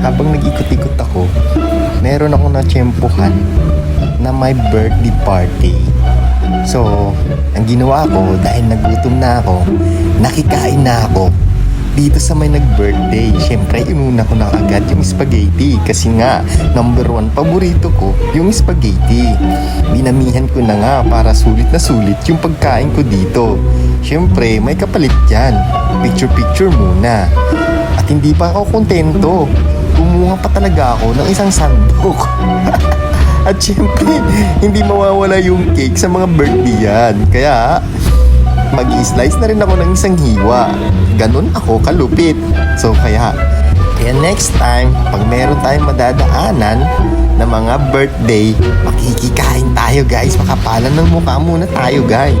habang nag-ikot-ikot ako, meron akong natsyempohan na may birthday party. So, ang ginawa ko, dahil nagutom na ako, nakikain na ako dito sa may nag-birthday. Siyempre, inuna ko na agad yung spaghetti. Kasi nga, number one, paborito ko, yung spaghetti. Dinamihan ko na nga para sulit na sulit yung pagkain ko dito. Siyempre, may kapalit yan. Picture-picture muna. At hindi pa ako kontento. Kumuha pa talaga ako ng isang sandok. At syempre, hindi mawawala yung cake sa mga birthday yan. Kaya, mag-slice na rin ako ng isang hiwa. Ganun ako kalupit. So kaya, kaya next time, pag meron tayong madadaanan na mga birthday, makikikain tayo guys. Makapalan ng mukha muna tayo guys.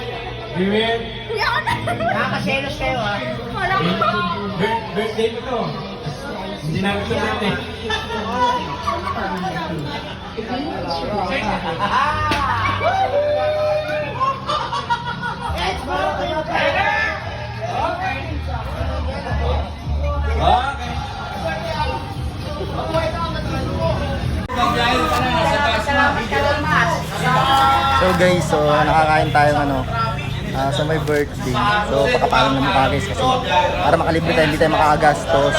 ko na! Vivian! Nakakaselos kayo ha. Bir- birthday mo to. Hindi namin ito natin. Okay. So guys, so nakakain tayo ano, ah, sa my birthday. So pakapalan ng mukha guys kasi para makalibre tayo, hindi tayo makakagastos.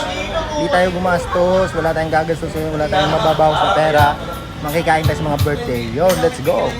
Hindi tayo gumastos, wala tayong gagastos, wala tayong mababawas na pera. Makikain tayo sa mga birthday. Yo, let's go!